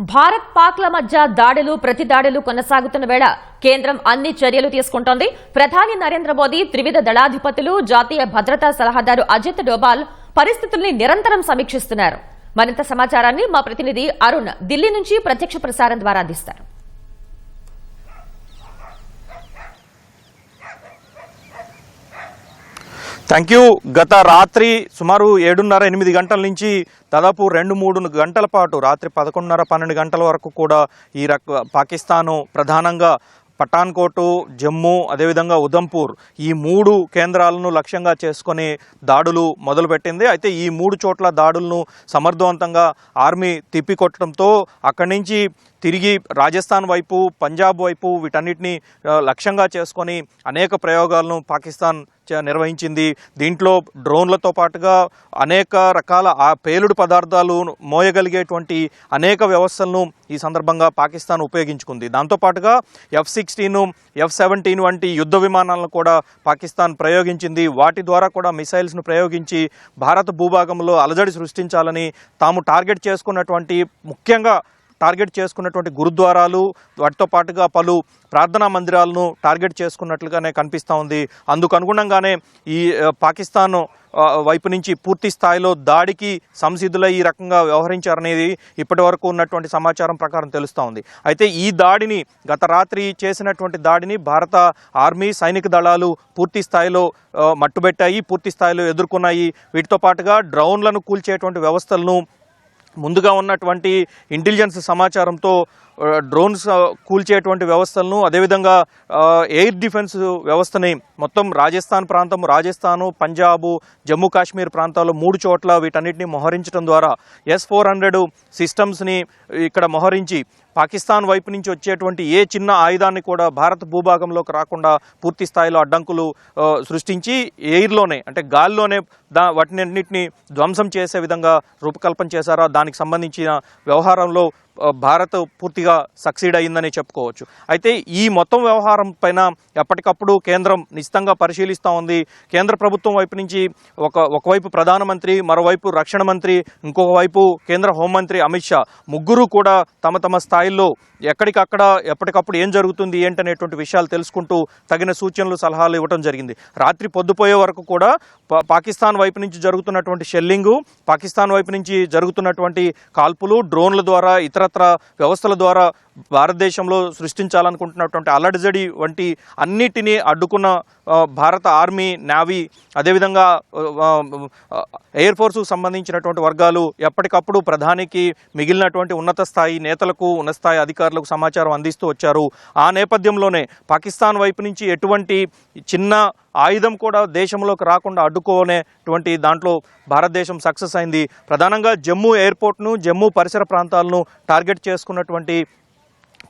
భారత్ పాక్ల మధ్య దాడులు ప్రతి దాడులు కొనసాగుతున్న వేళ కేంద్రం అన్ని చర్యలు తీసుకుంటోంది. ప్రధాని నరేంద్ర మోదీ త్రివిధ దళాధిపతులు జాతీయ భద్రతా సలహాదారు అజిత్ డోబాల్ పరిస్థితుల్ని నిరంతరం సమీక్షిస్తున్నారు. మరింత సమాచారాన్ని మా ప్రతినిధి అరుణ్ ఢిల్లీ నుంచి ప్రత్యక్ష ప్రసారం ద్వారా అందిస్తారు. థ్యాంక్ యూ గత రాత్రి సుమారు ఏడున్నర ఎనిమిది గంటల నుంచి దాదాపు రెండు మూడు గంటల పాటు రాత్రి పదకొండున్నర పన్నెండు గంటల వరకు కూడా ఈ రక పాకిస్తాను ప్రధానంగా పఠాన్కోటు జమ్మూ అదేవిధంగా ఉదంపూర్ ఈ మూడు కేంద్రాలను లక్ష్యంగా చేసుకొని దాడులు మొదలుపెట్టింది. అయితే ఈ మూడు చోట్ల దాడులను సమర్థవంతంగా ఆర్మీ తిప్పికొట్టడంతో అక్కడి నుంచి తిరిగి రాజస్థాన్ వైపు పంజాబ్ వైపు వీటన్నిటిని లక్ష్యంగా చేసుకొని అనేక ప్రయోగాలను పాకిస్తాన్ నిర్వహించింది. దీంట్లో డ్రోన్లతో పాటుగా అనేక రకాల పేలుడు పదార్థాలు మోయగలిగేటువంటి అనేక వ్యవస్థలను ఈ సందర్భంగా పాకిస్తాన్ ఉపయోగించుకుంది. దాంతోపాటుగా ఎఫ్ సిక్స్టీన్ ఎఫ్ సెవెంటీన్ వంటి యుద్ధ విమానాలను కూడా పాకిస్తాన్ ప్రయోగించింది. వాటి ద్వారా కూడా మిసైల్స్ను ప్రయోగించి భారత భూభాగంలో అలజడి సృష్టించాలని తాము టార్గెట్ చేసుకున్నటువంటి ముఖ్యంగా టార్గెట్ చేసుకున్నటువంటి గురుద్వారాలు వాటితో పాటుగా పలు ప్రార్థనా మందిరాలను టార్గెట్ చేసుకున్నట్లుగానే కనిపిస్తూ ఉంది. అందుకు అనుగుణంగానే ఈ పాకిస్తాన్ వైపు నుంచి పూర్తి స్థాయిలో దాడికి సంసిద్ధులై ఈ రకంగా వ్యవహరించారనేది ఇప్పటి వరకు ఉన్నటువంటి సమాచారం ప్రకారం తెలుస్తూ ఉంది. అయితే ఈ దాడిని గత రాత్రి చేసినటువంటి దాడిని భారత ఆర్మీ సైనిక దళాలు పూర్తి స్థాయిలో మట్టుబెట్టాయి పూర్తి స్థాయిలో ఎదుర్కొన్నాయి. వీటితో పాటుగా డ్రోన్లను కూల్చేటువంటి వ్యవస్థలను ముందుగా ఉన్నటువంటి ఇంటెలిజెన్స్ సమాచారంతో డ్రోన్స్ కూల్చేటువంటి వ్యవస్థలను అదేవిధంగా ఎయిర్ డిఫెన్స్ వ్యవస్థని మొత్తం రాజస్థాన్ ప్రాంతం రాజస్థాను పంజాబు జమ్మూ కాశ్మీర్ ప్రాంతాల్లో మూడు చోట్ల వీటన్నిటిని మోహరించడం ద్వారా ఎస్ ఫోర్ హండ్రెడ్ సిస్టమ్స్ని ఇక్కడ మోహరించి పాకిస్తాన్ వైపు నుంచి వచ్చేటువంటి ఏ చిన్న ఆయుధాన్ని కూడా భారత భూభాగంలోకి రాకుండా పూర్తి స్థాయిలో అడ్డంకులు సృష్టించి ఎయిర్లోనే అంటే గాల్లోనే దా వాటినన్నింటినీ ధ్వంసం చేసే విధంగా రూపకల్పన చేశారా? దానికి సంబంధించిన వ్యవహారంలో భారత్ పూర్తిగా సక్సీడ్ అయ్యిందని చెప్పుకోవచ్చు. అయితే ఈ మొత్తం వ్యవహారం పైన ఎప్పటికప్పుడు కేంద్రం నిశ్చితంగా పరిశీలిస్తూ ఉంది. కేంద్ర ప్రభుత్వం వైపు నుంచి ఒక ఒకవైపు ప్రధానమంత్రి మరోవైపు రక్షణ మంత్రి ఇంకొక వైపు కేంద్ర హోంమంత్రి అమిత్ షా. ముగ్గురు కూడా తమ తమ స్థాయిల్లో ఎక్కడికక్కడ ఎప్పటికప్పుడు ఏం జరుగుతుంది ఏంటనేటువంటి విషయాలు తెలుసుకుంటూ తగిన సూచనలు సలహాలు ఇవ్వడం జరిగింది. రాత్రి పొద్దుపోయే వరకు కూడా పా- పాకిస్తాన్ వైపు నుంచి జరుగుతున్నటువంటి షెల్లింగు పాకిస్తాన్ వైపు నుంచి జరుగుతున్నటువంటి కాల్పులు డ్రోన్ల ద్వారా ఇతర ఇతరత్ర వ్యవస్థల ద్వారా భారతదేశంలో సృష్టించాలనుకుంటున్నటువంటి అల్లడిజడి వంటి అన్నిటినీ అడ్డుకున్న భారత ఆర్మీ నావీ అదేవిధంగా ఎయిర్ ఫోర్స్కు సంబంధించినటువంటి వర్గాలు ఎప్పటికప్పుడు ప్రధానికి మిగిలినటువంటి ఉన్నత స్థాయి నేతలకు ఉన్నత స్థాయి అధికారులకు సమాచారం అందిస్తూ వచ్చారు. ఆ నేపథ్యంలోనే పాకిస్తాన్ వైపు నుంచి ఎటువంటి చిన్న ఆయుధం కూడా దేశంలోకి రాకుండా అడ్డుకోనేటువంటి దాంట్లో భారతదేశం సక్సెస్ అయింది. ప్రధానంగా జమ్మూ ఎయిర్పోర్ట్ను జమ్మూ పరిసర ప్రాంతాలను టార్గెట్ చేసుకున్నటువంటి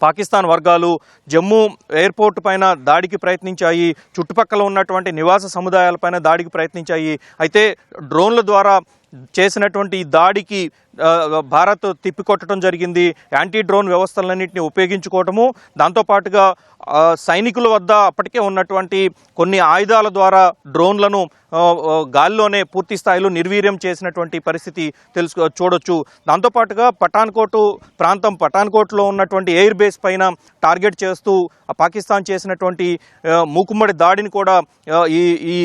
పాకిస్తాన్ వర్గాలు జమ్మూ ఎయిర్పోర్ట్ పైన దాడికి ప్రయత్నించాయి చుట్టుపక్కల ఉన్నటువంటి నివాస సముదాయాలపైన దాడికి ప్రయత్నించాయి. అయితే డ్రోన్ల ద్వారా చేసినటువంటి ఈ దాడికి భారత్ తిప్పికొట్టడం జరిగింది. యాంటీ డ్రోన్ వ్యవస్థలన్నింటినీ ఉపయోగించుకోవటము దాంతోపాటుగా సైనికుల వద్ద అప్పటికే ఉన్నటువంటి కొన్ని ఆయుధాల ద్వారా డ్రోన్లను గాల్లోనే పూర్తి స్థాయిలో నిర్వీర్యం చేసినటువంటి పరిస్థితి తెలుసు చూడొచ్చు. దాంతోపాటుగా పఠాన్కోటు ప్రాంతం పఠాన్కోట్లో ఉన్నటువంటి ఎయిర్ బేస్ పైన టార్గెట్ చేస్తూ పాకిస్తాన్ చేసినటువంటి మూకుమ్మడి దాడిని కూడా ఈ ఈ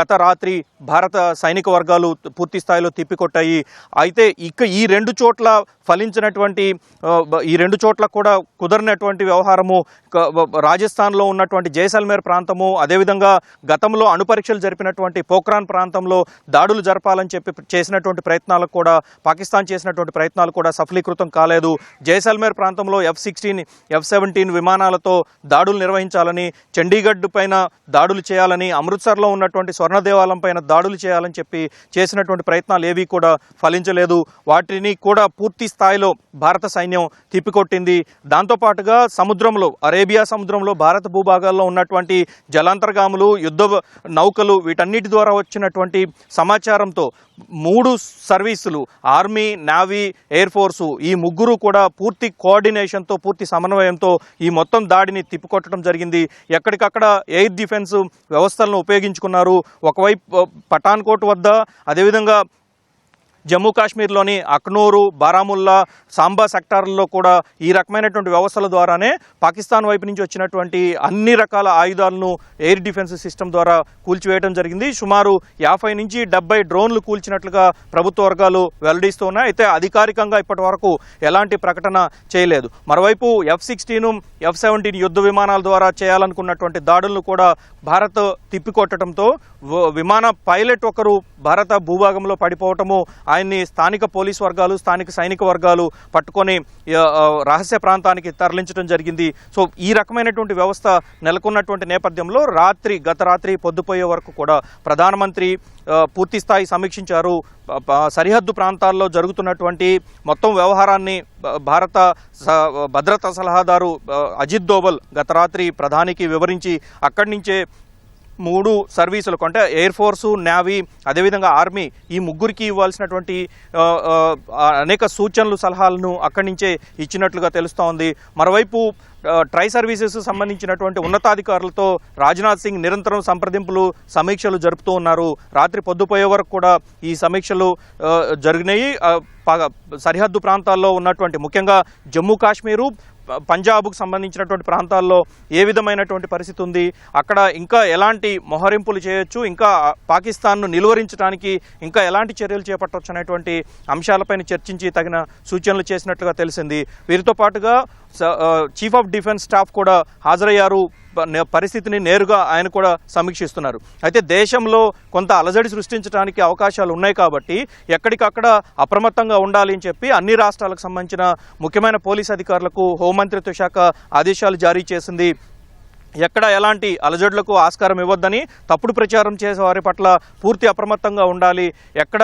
గత రాత్రి భారత సైనిక వర్గాలు పూర్తి స్థాయిలో తిప్పికొట్టాయి. అయితే ఇక ఈ రెండు చోట్ల ఫలించినటువంటి ఈ రెండు చోట్ల కూడా కుదరినటువంటి వ్యవహారము రాజస్థాన్లో ఉన్నటువంటి జైసల్మేర్ ప్రాంతము అదేవిధంగా గతంలో అణుపరీక్షలు జరిపినటువంటి పోఖ్రాన్ ప్రాంతంలో దాడులు జరపాలని చెప్పి చేసినటువంటి ప్రయత్నాలకు కూడా పాకిస్తాన్ చేసినటువంటి ప్రయత్నాలు కూడా సఫలీకృతం కాలేదు. జైసల్మేర్ ప్రాంతంలో ఎఫ్ సిక్స్టీన్ ఎఫ్ సెవెంటీన్ విమానాలతో దాడులు నిర్వహించాలని చండీగఢ్ పైన దాడులు చేయాలని అమృత్సర్లో ఉన్నటువంటి స్వర్ణ దేవాలయం పైన దాడులు చేయాలని చెప్పి చేసినటువంటి ప్రయత్నాలు ఏవి కూడా ఫలించలేదు. వాటిని కూడా పూర్తి స్థాయిలో భారత సైన్యం తిప్పికొట్టింది. దాంతోపాటుగా సముద్రంలో అరేబియా సముద్రంలో భారత భూభాగాల్లో ఉన్నటువంటి జలాంతర్గాములు యుద్ధ నౌకలు వీటన్నిటి ద్వారా వచ్చినటువంటి సమాచారంతో మూడు సర్వీసులు ఆర్మీ నావీ ఎయిర్ ఫోర్సు ఈ ముగ్గురు కూడా పూర్తి కోఆర్డినేషన్తో పూర్తి సమన్వయంతో ఈ మొత్తం దాడిని తిప్పికొట్టడం జరిగింది. ఎక్కడికక్కడ ఎయిర్ డిఫెన్స్ వ్యవస్థలను ఉపయోగించుకున్నారు. ఒకవైపు పఠాన్కోట్ వద్ద అదేవిధంగా జమ్మూ కాశ్మీర్లోని అక్నూరు బారాముల్లా సాంబా సెక్టార్లలో కూడా ఈ రకమైనటువంటి వ్యవస్థల ద్వారానే పాకిస్తాన్ వైపు నుంచి వచ్చినటువంటి అన్ని రకాల ఆయుధాలను ఎయిర్ డిఫెన్స్ సిస్టమ్ ద్వారా కూల్చివేయడం జరిగింది. సుమారు యాభై నుంచి డెబ్బై డ్రోన్లు కూల్చినట్లుగా ప్రభుత్వ వర్గాలు వెల్లడిస్తూ ఉన్నాయి అయితే అధికారికంగా ఇప్పటి వరకు ఎలాంటి ప్రకటన చేయలేదు. మరోవైపు ఎఫ్ సిక్స్టీను ఎఫ్ సెవెంటీన్ యుద్ధ విమానాల ద్వారా చేయాలనుకున్నటువంటి దాడులను కూడా భారత్ తిప్పికొట్టడంతో విమాన పైలట్ ఒకరు భారత భూభాగంలో పడిపోవటము ఆయన్ని స్థానిక పోలీస్ వర్గాలు స్థానిక సైనిక వర్గాలు పట్టుకొని రహస్య ప్రాంతానికి తరలించడం జరిగింది. సో ఈ రకమైనటువంటి వ్యవస్థ నెలకొన్నటువంటి నేపథ్యంలో రాత్రి గత రాత్రి పొద్దుపోయే వరకు కూడా ప్రధానమంత్రి పూర్తిస్థాయి పూర్తి స్థాయి సమీక్షించారు. సరిహద్దు ప్రాంతాల్లో జరుగుతున్నటువంటి మొత్తం వ్యవహారాన్ని భారత స- భద్రతా సలహాదారు అజిత్ దోవల్ గత రాత్రి ప్రధానికి వివరించి అక్కడి నుంచే మూడు సర్వీసులకు అంటే ఎయిర్ ఫోర్సు నేవీ అదేవిధంగా ఆర్మీ ఈ ముగ్గురికి ఇవ్వాల్సినటువంటి అనేక సూచనలు సలహాలను అక్కడి నుంచే ఇచ్చినట్లుగా తెలుస్తోంది మరోవైపు ట్రై సర్వీసెస్ సంబంధించినటువంటి ఉన్నతాధికారులతో రాజ్నాథ్ సింగ్ నిరంతరం సంప్రదింపులు సమీక్షలు జరుపుతూ ఉన్నారు. రాత్రి పొద్దుపోయే వరకు కూడా ఈ సమీక్షలు జరిగినాయి. ప- సరిహద్దు ప్రాంతాల్లో ఉన్నటువంటి ముఖ్యంగా జమ్మూ కాశ్మీరు పంజాబ్కు సంబంధించినటువంటి ప్రాంతాల్లో ఏ విధమైనటువంటి పరిస్థితి ఉంది? అక్కడ ఇంకా ఎలాంటి మొహరింపులు చేయొచ్చు? ఇంకా పాకిస్తాన్ను నిలువరించడానికి ఇంకా ఎలాంటి చర్యలు చేపట్టవచ్చు అనేటువంటి అంశాలపైన చర్చించి తగిన సూచనలు చేసినట్లుగా తెలిసింది. వీరితో పాటుగా స- చీఫ్ ఆఫ్ డిఫెన్స్ స్టాఫ్ కూడా హాజరయ్యారు. పరిస్థితిని నేరుగా ఆయన కూడా సమీక్షిస్తున్నారు. అయితే దేశంలో కొంత అలజడి సృష్టించడానికి అవకాశాలు ఉన్నాయి కాబట్టి ఎక్కడికక్కడ అప్రమత్తంగా ఉండాలి అని చెప్పి అన్ని రాష్ట్రాలకు సంబంధించిన ముఖ్యమైన పోలీస్ అధికారులకు హోంమంత్రిత్వ శాఖ ఆదేశాలు జారీ చేసింది. ఎక్కడ ఎలాంటి అలజడులకు ఆస్కారం ఇవ్వద్దని తప్పుడు ప్రచారం చేసే వారి పట్ల పూర్తి అప్రమత్తంగా ఉండాలి. ఎక్కడ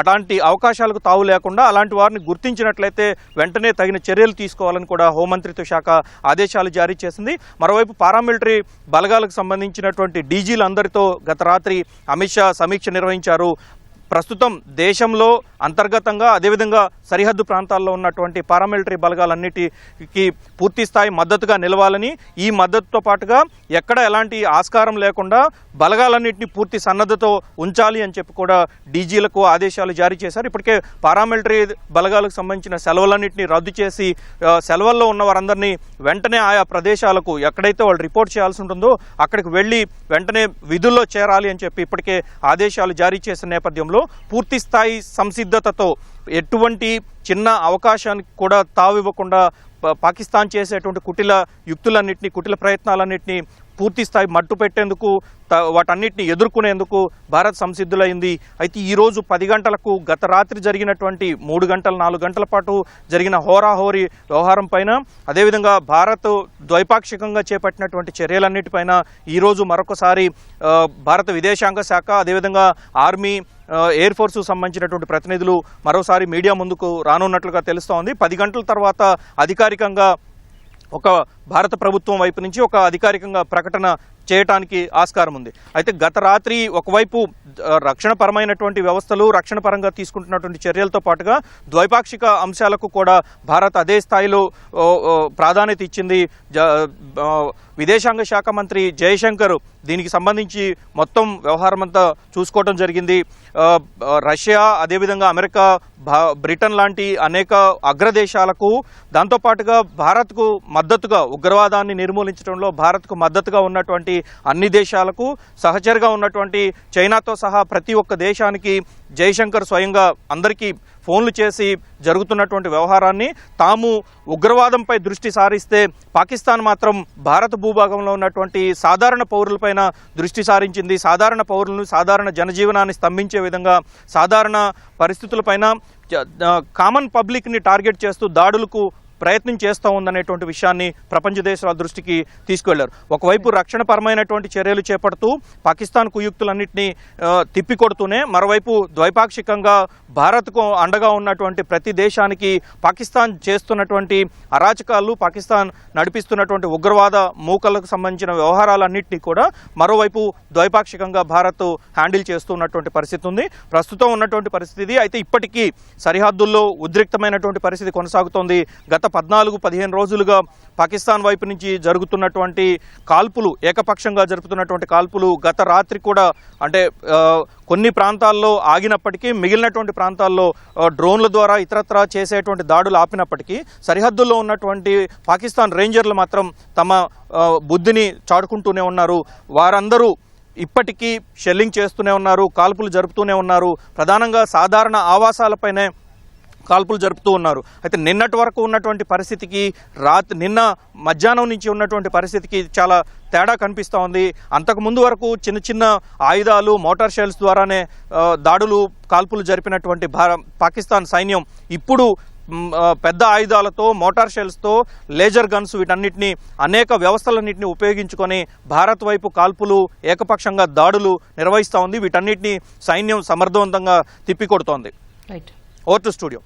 అలాంటి అవకాశాలకు తావు లేకుండా అలాంటి వారిని గుర్తించినట్లయితే వెంటనే తగిన చర్యలు తీసుకోవాలని కూడా హోంమంత్రిత్వ శాఖ ఆదేశాలు జారీ చేసింది. మరోవైపు పారామిలిటరీ బలగాలకు సంబంధించినటువంటి డీజీలందరితో గత రాత్రి అమిత్ షా సమీక్ష నిర్వహించారు. ప్రస్తుతం దేశంలో అంతర్గతంగా అదేవిధంగా సరిహద్దు ప్రాంతాల్లో ఉన్నటువంటి పారామిలిటరీ బలగాలన్నిటికీ పూర్తి స్థాయి మద్దతుగా నిలవాలని ఈ మద్దతుతో పాటుగా ఎక్కడ ఎలాంటి ఆస్కారం లేకుండా బలగాలన్నింటినీ పూర్తి సన్నద్ధతో ఉంచాలి అని చెప్పి కూడా డీజీలకు ఆదేశాలు జారీ చేశారు. ఇప్పటికే పారామిలిటరీ బలగాలకు సంబంధించిన సెలవులన్నింటినీ రద్దు చేసి సెలవుల్లో ఉన్న వారందరినీ వెంటనే ఆయా ప్రదేశాలకు ఎక్కడైతే వాళ్ళు రిపోర్ట్ చేయాల్సి ఉంటుందో అక్కడికి వెళ్ళి వెంటనే విధుల్లో చేరాలి అని చెప్పి ఇప్పటికే ఆదేశాలు జారీ చేసిన నేపథ్యంలో పూర్తి స్థాయి సంసిద్ధతతో ఎటువంటి చిన్న అవకాశానికి కూడా తావివ్వకుండా పాకిస్తాన్ చేసేటువంటి కుటిల యుక్తులన్నింటినీ కుటిల ప్రయత్నాలన్నింటినీ పూర్తి స్థాయి మట్టు పెట్టేందుకు త- వాటన్నిటిని ఎదుర్కొనేందుకు భారత్ సంసిద్ధులైంది. అయితే ఈరోజు పది గంటలకు గత రాత్రి జరిగినటువంటి మూడు గంటల నాలుగు గంటల పాటు జరిగిన హోరాహోరీ వ్యవహారం పైన అదేవిధంగా భారత్ ద్వైపాక్షికంగా చేపట్టినటువంటి చర్యలన్నిటిపైన ఈరోజు మరొకసారి భారత విదేశాంగ శాఖ అదేవిధంగా ఆర్మీ ఎయిర్ ఫోర్స్ సంబంధించినటువంటి ప్రతినిధులు మరోసారి మీడియా ముందుకు రానున్నట్లుగా తెలుస్తోంది. పది గంటల తర్వాత అధికారికంగా ఒక భారత ప్రభుత్వం వైపు నుంచి ఒక అధికారికంగా ప్రకటన చేయటానికి ఆస్కారం ఉంది. అయితే గత రాత్రి ఒకవైపు రక్షణపరమైనటువంటి వ్యవస్థలు రక్షణ పరంగా తీసుకుంటున్నటువంటి చర్యలతో పాటుగా ద్వైపాక్షిక అంశాలకు కూడా భారత్ అదే స్థాయిలో ప్రాధాన్యత ఇచ్చింది. జ- విదేశాంగ శాఖ మంత్రి జయశంకర్ దీనికి సంబంధించి మొత్తం వ్యవహారం అంతా చూసుకోవడం జరిగింది రష్యా అదేవిధంగా అమెరికా బ్రిటన్ లాంటి అనేక అగ్రదేశాలకు దాంతోపాటుగా భారత్కు మద్దతుగా ఉగ్రవాదాన్ని నిర్మూలించడంలో భారత్కు మద్దతుగా ఉన్నటువంటి అన్ని దేశాలకు సహచరుగా ఉన్నటువంటి చైనాతో సహా ప్రతి ఒక్క దేశానికి జయశంకర్ స్వయంగా అందరికీ ఫోన్లు చేసి జరుగుతున్నటువంటి వ్యవహారాన్ని తాము ఉగ్రవాదంపై దృష్టి సారిస్తే పాకిస్తాన్ మాత్రం భారత భూభాగంలో ఉన్నటువంటి సాధారణ పౌరులపైన దృష్టి సారించింది. సాధారణ పౌరులను సాధారణ జనజీవనాన్ని స్తంభించే విధంగా సాధారణ పరిస్థితులపైన కామన్ పబ్లిక్ని టార్గెట్ చేస్తూ దాడులకు ప్రయత్నం చేస్తూ ఉందనేటువంటి విషయాన్ని ప్రపంచ దేశాల దృష్టికి తీసుకువెళ్ళారు ఒకవైపు రక్షణపరమైనటువంటి చర్యలు చేపడుతూ పాకిస్తాన్ కుయుక్తులన్నింటినీ తిప్పికొడుతూనే మరోవైపు ద్వైపాక్షికంగా భారత్కు అండగా ఉన్నటువంటి ప్రతి దేశానికి పాకిస్తాన్ చేస్తున్నటువంటి అరాచకాలు పాకిస్తాన్ నడిపిస్తున్నటువంటి ఉగ్రవాద మూకలకు సంబంధించిన వ్యవహారాలన్నింటినీ కూడా మరోవైపు ద్వైపాక్షికంగా భారత్ హ్యాండిల్ చేస్తున్నటువంటి పరిస్థితి ఉంది. ప్రస్తుతం ఉన్నటువంటి పరిస్థితి అయితే ఇప్పటికీ సరిహద్దుల్లో ఉద్రిక్తమైనటువంటి పరిస్థితి కొనసాగుతోంది. గత పద్నాలుగు పదిహేను రోజులుగా పాకిస్తాన్ వైపు నుంచి జరుగుతున్నటువంటి కాల్పులు ఏకపక్షంగా జరుపుతున్నటువంటి కాల్పులు గత రాత్రి కూడా అంటే కొన్ని ప్రాంతాల్లో ఆగినప్పటికీ మిగిలినటువంటి ప్రాంతాల్లో డ్రోన్ల ద్వారా ఇతరత్రా చేసేటువంటి దాడులు ఆపినప్పటికీ సరిహద్దుల్లో ఉన్నటువంటి పాకిస్తాన్ రేంజర్లు మాత్రం తమ బుద్ధిని చాడుకుంటూనే ఉన్నారు. వారందరూ ఇప్పటికీ షెల్లింగ్ చేస్తూనే ఉన్నారు కాల్పులు జరుపుతూనే ఉన్నారు. ప్రధానంగా సాధారణ ఆవాసాలపైనే కాల్పులు జరుపుతూ ఉన్నారు. అయితే నిన్నటి వరకు ఉన్నటువంటి పరిస్థితికి రాత్రి నిన్న మధ్యాహ్నం నుంచి ఉన్నటువంటి పరిస్థితికి చాలా తేడా కనిపిస్తూ ఉంది. అంతకు ముందు వరకు చిన్న చిన్న ఆయుధాలు మోటార్ షెల్స్ ద్వారానే దాడులు కాల్పులు జరిపినటువంటి భార పాకిస్తాన్ సైన్యం ఇప్పుడు పెద్ద ఆయుధాలతో మోటార్ షెల్స్తో లేజర్ గన్స్ వీటన్నిటిని అనేక వ్యవస్థలన్నింటినీ ఉపయోగించుకొని భారత్ వైపు కాల్పులు ఏకపక్షంగా దాడులు నిర్వహిస్తూ ఉంది. వీటన్నిటిని సైన్యం సమర్థవంతంగా తిప్పికొడుతోంది. Right over to studio.